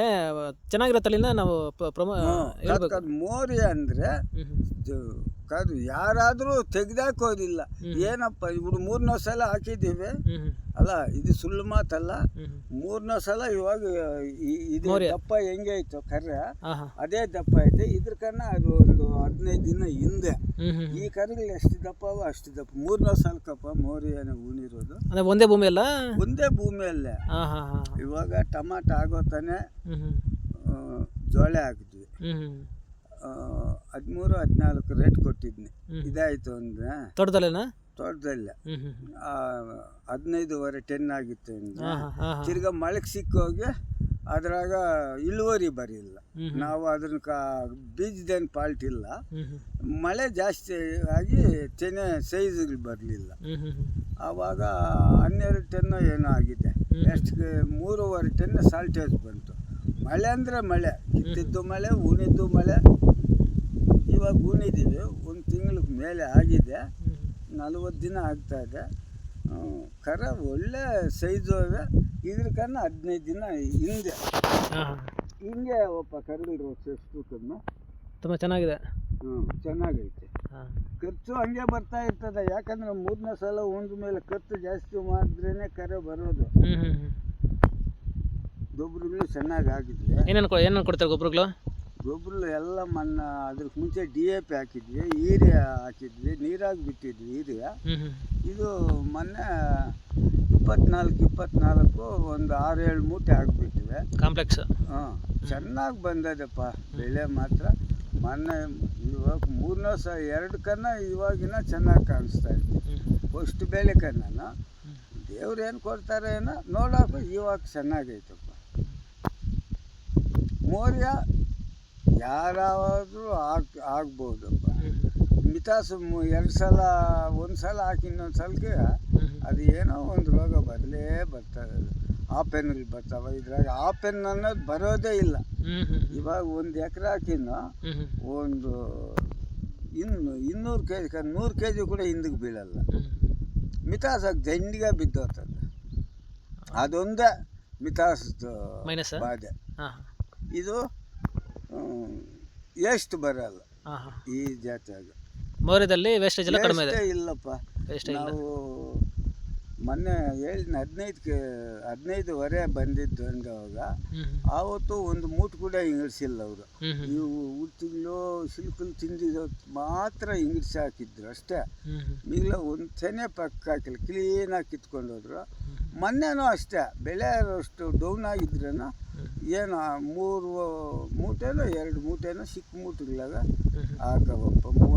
ಚೆನ್ನಾಗಿರೋ ತಳಿನ ನಾವು ಪ- ಪ್ರಮ ಹೇಳ್ಬೇಕು. ಮೋರಿ ಅಂದರೆ ಹ್ಮ್ ಹ್ಮ್. ಕಾದು ಯಾರಾದರೂ ತೆಗ್ದಾಕೋದಿಲ್ಲ ಹೋದಿಲ್ಲ. ಏನಪ್ಪ ಇವ್ರು ಮೂರ್ನೋ ಸಲ ಹಾಕಿದ್ದೀವಿ. ಅಲ್ಲ ಇದು ಸುಳ್ಳು ಮಾತಲ್ಲ. ಮೂರನೇ ಸಲ ಇವಾಗ ಇದು ದಪ್ಪ ಹೆಂಗೆ ಆಯ್ತು ಕರ್ರೆ? ಹಾಂ ಅದೇ ದಪ್ಪ ಐತೆ ಇದ್ರ ಕನ್ನ ಅದು ಒಂದು ಹದಿನೈದು ದಿನ ಹಿಂದೆ. ಈ ಕರುಗಳು ಎಷ್ಟು ದಪ್ಪವ ಅಷ್ಟು ದಪ್ಪ. ಮೂರ್ನೋ ಸಲಕಪ್ಪ ಮೋರಿಯನ ಉಣಿರೋದು ಅಂದ್ರೆ ಒಂದೇ ಭೂಮಿ ಅಲ್ಲ? ಒಂದೇ ಭೂಮಿಯಲ್ಲೇ ಇವಾಗ ಟಮಾಟ ಆಗೋ ತಾನೆ ಜೋಳೆ ಹಾಕಿದ್ವಿ. ಹದಿಮೂರು ಹದಿನಾಲ್ಕು ರೇಟ್ ಕೊಟ್ಟಿದ್ನಿ ಇದಾಯಿತು ಅಂದ್ರೆ ತೋಟದಲ್ಲೇನಾ ತೋಟದಲ್ಲ. ಹದಿನೈದುವರೆ ಟೆನ್ ಆಗಿತ್ತು ಅಂದ್ರೆ ಹಾಂ ತಿರ್ಗಾ ಮಳೆಗೆ ಸಿಕ್ಕೋಗಿ ಅದ್ರಾಗ ಇಳುವರಿ ಬರಿಲ್ಲ ಹ್ಮ್ ಹ್ಮ್. ನಾವು ಅದನ್ನ ಕಾ ಬೀಜದೇನು ಪಾಲ್ಟ್ ಇಲ್ಲ. ಮಳೆ ಜಾಸ್ತಿ ಆಗಿ ತೆನೆ ಸೈಜ್ಗಳು ಬರಲಿಲ್ಲ. ಆವಾಗ ಹನ್ನೆರಡು ಟನ್ನು ಏನೋ ಆಗಿದೆ. ಎಷ್ಟು ಮೂರುವರೆ ಟೆನ್ನು ಸಾಲ್ಟೇಜ್ ಬಂತು ಮಳೆ ಅಂದರೆ ಮಳೆ. ಕಿತ್ತಿದ್ದು ಮಳೆ ಉಣಿದ್ದು ಮಳೆ. ಇವಾಗ ಉಣಿದ್ದೀವಿ ಒಂದು ತಿಂಗಳ ಮೇಲೆ ಆಗಿದೆ. ನಲ್ವತ್ತು ದಿನ ಆಗ್ತಾ ಇದೆ. ಕರ ಒಳ್ಳೆ ಸೈಜು ಇದ್ರ ಇದ್ರಕನ್ನ ಹದಿನೈದು ದಿನ ಹಿಂದೆ. ಹಿಂಗೆ ಒಬ್ಬ ಕರಗಿಲ್ರು ತೂಕನ್ನು ತುಂಬ ಚೆನ್ನಾಗಿದೆ. ಹ್ಞೂ ಚೆನ್ನಾಗೈತೆ. ಖರ್ಚು ಹಂಗೆ ಬರ್ತಾ ಇರ್ತದೆ. ಯಾಕಂದ್ರೆ ಮೂರನೇ ಸಲ ಉಂಡ ಮೇಲೆ ಖರ್ಚು ಜಾಸ್ತಿ ಮಾಡಿದ್ರೇನೆ ಕರೆ ಬರೋದು. ಗೊಬ್ಬರಗಳು ಚೆನ್ನಾಗಿ ಹಾಕಿದ್ವಿ. ಏನೇನು ಕೊ ಏನೇನು ಕೊಡ್ತಾರೆ ಗೊಬ್ಬರಗಳು? ಗೊಬ್ಬರಗಳು ಎಲ್ಲ ಮಣ್ಣ ಅದಕ್ಕೆ ಮುಂಚೆ ಡಿ ಎ ಪಿ ಹಾಕಿದ್ವಿ ಯೂರಿಯಾ ಹಾಕಿದ್ವಿ ನೀರಾಗಿ ಬಿಟ್ಟಿದ್ವಿ ಯೂರಿಯಾ. ಇದು ಮೊನ್ನೆ ಇಪ್ಪತ್ನಾಲ್ಕು ಇಪ್ಪತ್ನಾಲ್ಕು ಒಂದು ಆರು ಏಳು ಮೂಟೆ ಹಾಕ್ಬಿಟ್ಟಿವೆ ಕಾಂಪ್ಲೆಕ್ಸ್. ಹಾಂ ಚೆನ್ನಾಗಿ ಬಂದದಪ್ಪ ಬೆಳೆ ಮಾತ್ರ. ಮೊನ್ನೆ ಇವಾಗ ಮೂರನೇ ಸಹ ಎರಡು ಕನ್ನ ಇವಾಗಿನ ಚೆನ್ನಾಗಿ ಕಾಣಿಸ್ತಾ ಇತ್ತು. ಫಸ್ಟ್ ಬೆಳೆ ಕನ್ನ ಹ್ಮ್. ದೇವ್ರು ಏನು ಕೊಡ್ತಾರೆ ಏನೋ ನೋಡೋಕೆ ಇವಾಗ ಚೆನ್ನಾಗೈತಪ್ಪ ಮೌರ್ಯ ಯಾರಾದರೂ ಆಗ್ ಆಗ್ಬೋದಪ್ಪ. ಮಿತಾಸು ಎರಡು ಸಲ ಒಂದು ಸಲ ಹಾಕಿ ಇನ್ನೊಂದು ಸಲಕ್ಕೆ. ಅದು ಏನೋ ಒಂದು ರೋಗ ಬರಲೇ ಬರ್ತದೆ ಆ ಪೆನ್ನಲ್ಲಿ ಬರ್ತಾವೆ ಇದ್ರಾಗ ಆ ಪೆನ್ ಅನ್ನೋದು ಬರೋದೇ ಇಲ್ಲ. ಇವಾಗ ಒಂದು ಎಕರೆ ಹಾಕಿನ. ಒಂದು ಇನ್ನು ಇನ್ನೂರು ಕೆ ಜಿ ನೂರು ಕೆ ಜಿ ಕೂಡ ಹಿಂದಕ್ಕೆ ಬೀಳಲ್ಲ. ಮಿತಾಸ್ ಮಿತಾಸಾಗ ದಂಡಿಗೆ ಬಿದ್ದೋತದ. ಅದೊಂದೇ ಮಿತಾಸದ ಬಾಧೆ. ಇದು ಎಷ್ಟು ಬರಲ್ಲ. ಈ ಜಾತಿಯಾಗ ಮೌರ್ಯದಲ್ಲಿ ವೇಸ್ಟೇಜ್ ಎಲ್ಲ ಕಡಿಮೆ ಇದೆ. ಇಲ್ಲಪ್ಪ. ವೇಸ್ಟೇಜ್ ನಾವು ಮೊನ್ನೆ ಹೇಳಿದ ಹದಿನೈದಕ್ಕೆ ಹದಿನೈದುವರೆ ಬಂದಿದ್ದು ಅಂದವಾಗ. ಆವತ್ತು ಒಂದು ಮೂಟು ಕೂಡ ಇಂಗಿಡ್ಸಿಲ್ಲ ಅವರು. ಇವು ಉಳ್ತಿಗ್ಲು ಸಿಲ್ಕಲ್ ತಿಂದಿದ್ದು ಮಾತ್ರ ಇಂಗಿಡ್ಸಿ ಹಾಕಿದ್ರು ಅಷ್ಟೇ. ಈಗಲ ಒಂದು ತೆನೆ ಪಕ್ಕ ಹಾಕಿಲ್ಲ ಕ್ಲೀನಾಗಿ ಕಿತ್ಕೊಂಡು ಹೋದ್ರು ಮೊನ್ನೆನೂ ಅಷ್ಟೇ ಬೆಳೆ ಅಷ್ಟು ಡೌನ್ ಆಗಿದ್ರೇನು. ಏನು ಮೂರು ಮೂಟೆನೋ ಎರಡು ಮೂಟೆನೋ ಸಿಕ್ಕ ಮೂಟೆಗಳಾಗ. ಹಾಕವಪ್ಪ ಮೂವ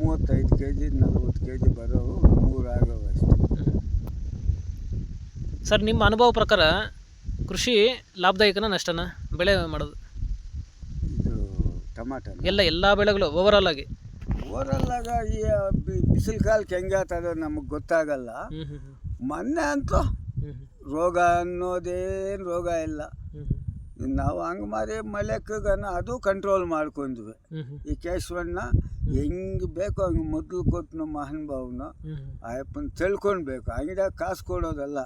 ಮೂವತ್ತೈದು ಕೆ ಜಿ ನಲ್ವತ್ತು ಕೆ ಜಿ ಬರೋವು ಮೂರು ಆಗವು ಅಷ್ಟೇ. ಸರ್ ನಿಮ್ಮ ಅನುಭವ ಪ್ರಕಾರ ಕೃಷಿ ಲಾಭದಾಯಕನ ನಷ್ಟನ? ಬೆಳೆ ಮಾಡೋದು? ಇದು ಟಮಾಟ ಎಲ್ಲ ಎಲ್ಲ ಬೆಳೆಗಳು ಓವರಾಲ್ ಆಗಿ? ಓರಲ್ಲಾಗ ಈ ಬಿ- ಬಿಸಿಲು ಕಾಲಕ್ಕೆ ಹೆಂಗೆ ಆಗ್ತದೋ ನಮಗೆ ಗೊತ್ತಾಗಲ್ಲ. ಮೊನ್ನೆ ಅಂತೂ. ರೋಗ ಅನ್ನೋದೇನು ರೋಗ ಇಲ್ಲ. ನಾವು ಹಂಗೆ ಮಾರಿ ಮಲೆಕಗನ ಅದು ಕಂಟ್ರೋಲ್ ಮಾಡ್ಕೊಂಡ್ವಿ. ಈ ಕೇಶವಣ್ಣ ಹೆಂಗೆ ಬೇಕೋ ಹಂಗೆ ಮೊದಲು ಕೊಟ್ಟು ನಮ್ಮ ಮಹಾನುಭಾವನ. ಆಯಪ್ಪನ ತಿಳ್ಕೊಳ್ಬೇಕು ಅಂಗಡಿಯಾಗ ಕಾಸು ಕೊಡೋದಲ್ಲ.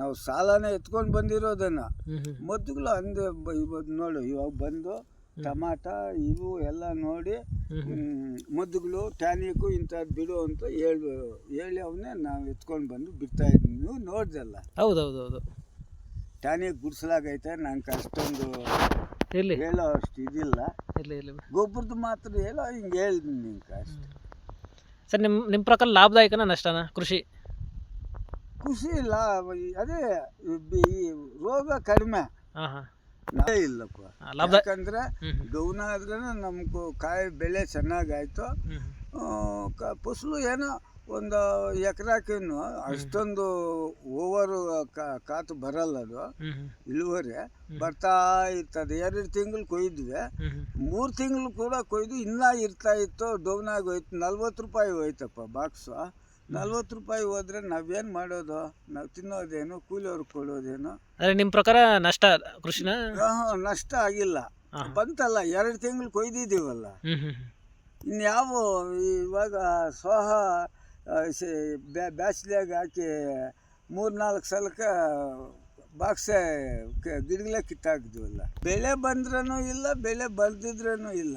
ನಾವು ಸಾಲನೇ ಎತ್ಕೊಂಡು ಬಂದಿರೋದನ್ನು. ಮದ್ದುಗಳು. ಮೊದಲು ಅಂದೆ ಇವತ್ತು ನೋಡು ಇವಾಗ ಬಂದು ಟಮಾಟ ಇವು ಎಲ್ಲ ನೋಡಿ. ಮದ್ದುಗಳು ಟ್ಯಾನಿಕು ಇಂಥದ್ದು ಬಿಡು ಅಂತ ಹೇಳಿ ಹೇಳಿ ಅವನ್ನೇ ನಾವು ಎತ್ಕೊಂಡು ಬಂದು ಬಿಡ್ತಾ ಇದ್ವಿ ನೀವು ನೋಡ್ದಲ್ಲ. ಹೌದೌದೌದು. ಹೌದು ಹೌದು ಟ್ಯಾನಿಕ್ ಗುಡ್ಸಲಾಗೈತೆ ನಂಗೆ ಅಷ್ಟೊಂದು ಹೇಳೋ ಅಷ್ಟು ಇದಿಲ್ಲ. ಇರಲಿ ಇರಲಿ ಗೊಬ್ಬರದ್ದು ಮಾತ್ರ ಹೇಳೋ ಹಿಂಗೆ ಹೇಳಿದ್ನಿ ನಿಂಗೆ ಅಷ್ಟೇ. ಸರ್ ನಿಮ್ಮ ನಿಮ್ಮ ಪ್ರಕಾರ ಲಾಭದಾಯಕನ ನಷ್ಟನ ಕೃಷಿ? ಕೃಷಿ ಇಲ್ಲ ಅದೇ ಬಿ- ಈ ರೋಗ ಕಡಿಮೆ. ಹಾಂ ಹಾಂ. ನಾವೇ ಇಲ್ಲಪ್ಪ. ಲಾಭ ಯಾಕಂದ್ರೆ ಗೌನ ಆದ್ರೆ ನಮ್ಗೂ ಕಾಯಿ ಬೆಳೆ ಚೆನ್ನಾಗಾಯ್ತು. ಆ, ಕ- ಫಸಲು ಏನೋ ಒಂದು ಎಕರೆಕಿನ್ನು ಅಷ್ಟೊಂದು ಓವರ್ ಕಾತು ಬರಲ್ಲ ಅದು. ಇಳುವರಿ ಬರ್ತಾ ಇರ್ತದೆ. ಎರಡು ತಿಂಗಳು ಕೊಯ್ದ್ವಿ. ಮೂರು ತಿಂಗಳು ಕೂಡ ಕೊಯ್ದು ಇನ್ನೂ ಇರ್ತಾ ಇತ್ತು ಡೌನ್ ಆಗಿ ಹೋಯ್ತು. ನಲ್ವತ್ತು ರೂಪಾಯಿ ಹೋಯ್ತಪ್ಪ ಬಾಕ್ಸು ನಲ್ವತ್ತು ರೂಪಾಯಿ ಹೋದ್ರೆ ನಾವೇನು ಮಾಡೋದು? ನಾವು ತಿನ್ನೋದೇನು? ಕೂಲಿಯವ್ರಿಗೆ ಕೊಡೋದೇನು? ನಿಮ್ಮ ಪ್ರಕಾರ ನಷ್ಟ ಕೃಷಿನ ನಷ್ಟ ಆಗಿಲ್ಲ. ಬಂತಲ್ಲ ಎರಡು ತಿಂಗಳು ಕೊಯ್ದಿದ್ದೀವಲ್ಲ. ಇನ್ಯಾವ ಇವಾಗ ಬ್ಯಾಸ್ಲ್ಯಾಗ ಹಾಕಿ ಮೂರು ನಾಲ್ಕು ಸಲಕ್ಕೆ ಬಾಕ್ಸ ಗಿಡಗಳೇ ಕಿತ್ತಾಕಿದ್ವಲ್ಲ. ಬೆಳೆ ಬಂದ್ರೂ ಇಲ್ಲ ಬೆಳೆ ಬರ್ದಿದ್ರೂ ಇಲ್ಲ.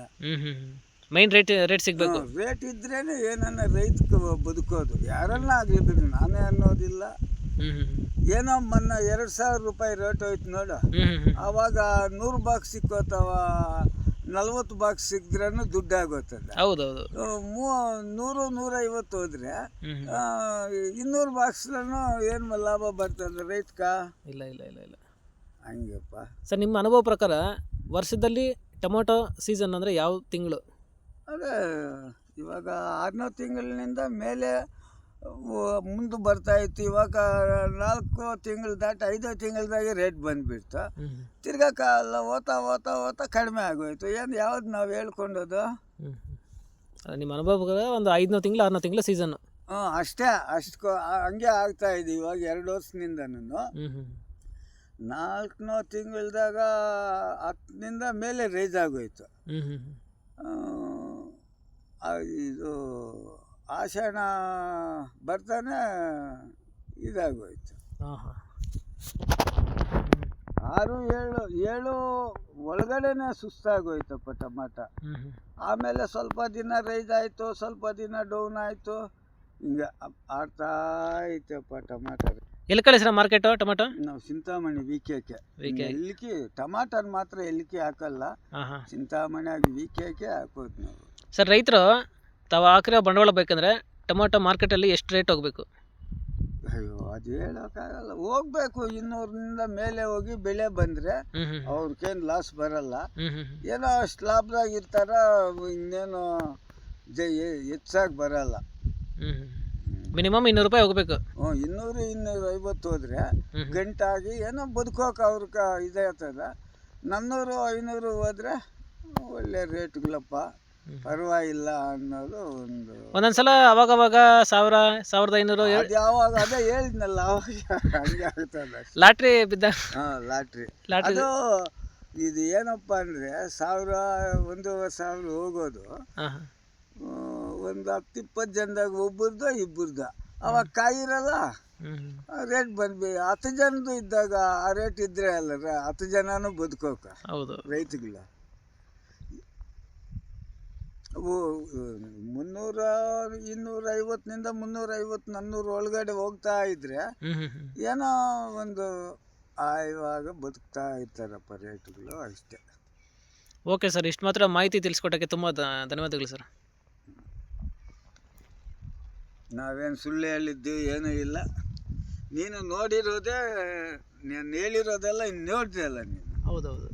ಮೈನ್ ರೇಟ್ ರೇಟ್ ಸಿಗಬೇಕು. ರೇಟ್ ಇದ್ರೇನೆ ಏನನ್ನ ರೈತ ಬದುಕೋದು. ಯಾರನ್ನ ಆಗ್ಲಿ ಬಿಡಿ ನಾನೇ ಅನ್ನೋದಿಲ್ಲ. ಏನೋ ಮೊನ್ನೆ ಎರಡು ಸಾವಿರ ರೂಪಾಯಿ ರೇಟ್ ಹೋಯ್ತು ನೋಡು. ಅವಾಗ ನೂರು ಬಾಕ್ಸ್ ಸಿಕ್ಕೋತವ ನಲ್ವತ್ತು ಬಾಕ್ಸ್ ಸಿಕ್ದ್ರೂ ದುಡ್ಡು ಆಗೋತದ. ಹೌದೌದು. ಮೂ ನೂರು ನೂರೈವತ್ತು ಹೋದ್ರೆ ಇನ್ನೂರು ಬಾಕ್ಸ್ಲೂ ಏನು ಲಾಭ ಬರ್ತದೆ ರೈತಕ ಇಲ್ಲ ಇಲ್ಲ ಇಲ್ಲ ಇಲ್ಲ. ಹಂಗಪ್ಪ. ಸರ್ ನಿಮ್ಮ ಅನುಭವ ಪ್ರಕಾರ ವರ್ಷದಲ್ಲಿ ಟೊಮೊಟೊ ಸೀಸನ್ ಅಂದರೆ ಯಾವ ತಿಂಗಳು? ಅದೇ ಇವಾಗ ಆರನೇ ತಿಂಗಳಿನಿಂದ ಮೇಲೆ ಮುಂದೆ ಬರ್ತಾ ಇತ್ತು. ಇವಾಗ ನಾಲ್ಕು ತಿಂಗಳು ದಾಟ ಐದು ತಿಂಗಳದಾಗೆ ರೇಟ್ ಬಂದುಬಿಡ್ತು. ತಿರ್ಗಾ ಕಾಲ ಓದ್ತಾ ಓದ್ತಾ ಓದ್ತಾ ಕಡಿಮೆ ಆಗೋಯ್ತು. ಏನು ಯಾವ್ದು ನಾವು ಹೇಳ್ಕೊಂಡೋದು? ನಿಮ್ಮ ಅನುಭವ ಒಂದು ಐದನೇ ತಿಂಗಳು ಆರನೇ ತಿಂಗಳು ಸೀಸನ್ನು ಹ್ಞೂ ಅಷ್ಟೇ ಅಷ್ಟು ಹಂಗೆ ಆಗ್ತಾ ಇದೆ ಇವಾಗ ಎರಡು ವರ್ಷದಿಂದ ನಾನು ನಾಲ್ಕನೋ ತಿಂಗಳದಾಗ ಹತ್ತನಿಂದ ಮೇಲೆ ರೈಸ್ ಆಗೋಯ್ತು. ಇದು ಆಷಾಢ ಬರ್ತಾನೆ ಇದಾಗೋಯ್ತು. ಹಾಂ ಹಾಂ ಆರು ಏಳು ಏಳು ಒಳಗಡೆನೆ ಸುಸ್ತಾಗೋಯ್ತಪ್ಪ ಟಮಾಟ. ಆಮೇಲೆ ಸ್ವಲ್ಪ ದಿನ ರೈಸ್ ಆಯಿತು ಸ್ವಲ್ಪ ದಿನ ಡೌನ್ ಆಯಿತು ಹಿಂಗೆ ಆಡ್ತಾ ಐತಪ್ಪ ಟಮಾಟ. ಎಲ್ಲಿ ಕಳಿಸ್ರ ಮಾರ್ಕೆಟು ಟೊಮಾಟೊ? ನಾವು Chintamani V K K VK. ಟಮಾಟನ್ ಮಾತ್ರ ಎಲ್ಲಿಕೆ ಹಾಕಲ್ಲ. ಚಿಂತಾಮಣಿ ಆಗಿ ವಿ ಕೆ ಕೆ ಹಾಕೋದು ನಾವು. ಸರ್ ರೈತರು ತಾವು ಹಾಕಿರೋ ಬಂಡವಾಳ ಬೇಕಂದ್ರೆ ಟೊಮೊಟೊ ಮಾರ್ಕೆಟಲ್ಲಿ ಎಷ್ಟು ರೇಟ್ ಹೋಗಬೇಕು? ಅಯ್ಯೋ ಅದು ಹೇಳೋಕ್ಕಾಗಲ್ಲ. ಹೋಗ್ಬೇಕು ಇನ್ನೂರರಿಂದ ಮೇಲೆ ಹೋಗಿ ಬೆಳೆ ಬಂದರೆ ಅವ್ರಿಗೇನು ಲಾಸ್ ಬರಲ್ಲ. ಏನೋ ಅಷ್ಟು ಲಾಭದಾಗ ಇರ್ತಾರ ಇನ್ನೇನು ಜೈ ಹೆಚ್ಚಾಗಿ ಬರಲ್ಲ. ಮಿನಿಮಮ್ ಇನ್ನೂರು ರೂಪಾಯಿ ಹೋಗ್ಬೇಕು. ಹ್ಞೂ ಇನ್ನೂರು ಇನ್ನೂರ ಐವತ್ತು ಹೋದ್ರೆ ಗಂಟಾಗಿ ಏನೋ ಬದುಕೋಕೆ ಅವ್ರಿಗೆ ಇದಾಗ್ತದ ನಾನ್ನೂರು ಐನೂರು ಹೋದ್ರೆ ಒಳ್ಳೆ ರೇಟ್ಗಳಪ್ಪ. ಪರವಾಗಿಲ್ಲ ಅನ್ನೋದು ಒಂದು ಒಂದೊಂದ್ಸಲ ಅವಾಗ ಅವಾಗ ಸಾವಿರ ಸಾವಿರದ ಐನೂರು ಅದು ಯಾವಾಗ ಅದೇ ಹೇಳಿದ್ನಲ್ಲ ಅವಾಗ ಹಂಗೆ ಆಗ್ತದೆ ಲಾಟ್ರಿ ಬಿದ್ದ ಹಾಂ ಲಾಟ್ರಿ. ಲಾಟ್ರಿ ಅದು ಇದು ಏನಪ್ಪ ಅಂದರೆ ಸಾವಿರ ಒಂದೂವರೆ ಸಾವಿರ ಹೋಗೋದು. ಹಾಂ ಒಂದು ಹತ್ತು ಇಪ್ಪತ್ತು ಜನದಾಗ ಒಬ್ಬರ್ದ ಇಬ್ಬರ್ದ ಅವಾಗ ಕಾಯಿರಲ್ಲ? ರೇಟ್ ಬಂದ್ಬಿ ಹತ್ತು ಜನದು ಇದ್ದಾಗ ಆ ರೇಟ್ ಇದ್ರೆ ಅಲ್ಲ ಹತ್ತು ಜನನೂ ಬದುಕೋಕ ಹೌದು. ರೈತಗಳ. ಮುನ್ನೂರ ಇನ್ನೂರ ಐವತ್ತಿನಿಂದ ಮುನ್ನೂರ ಐವತ್ತು ನಾನ್ನೂರು ಒಳಗಡೆ ಹೋಗ್ತಾ ಇದ್ರೆ ಏನೋ ಒಂದು ಆ ಇವಾಗ ಬದುಕ್ತಾ ಇರ್ತಾರಪ್ಪ ರೇಟ್ಗಳು ಅಷ್ಟೇ. ಓಕೆ ಸರ್ ಇಷ್ಟು ಮಾತ್ರ ಮಾಹಿತಿ ತಿಳಿಸ್ಕೊಟ್ಟಕ್ಕೆ ತುಂಬ ಧನ್ಯವಾದಗಳು ಸರ್. ನಾವೇನು ಸುಳ್ಳು ಹೇಳಿದ್ದು ಏನೂ ಇಲ್ಲ. ನೀನು ನೋಡಿರೋದೇ ನೀನು ಹೇಳಿರೋದೆಲ್ಲ ಇನ್ನು ನೋಡಿದೆ ಅಲ್ಲ ನೀನು. ಹೌದೌದು.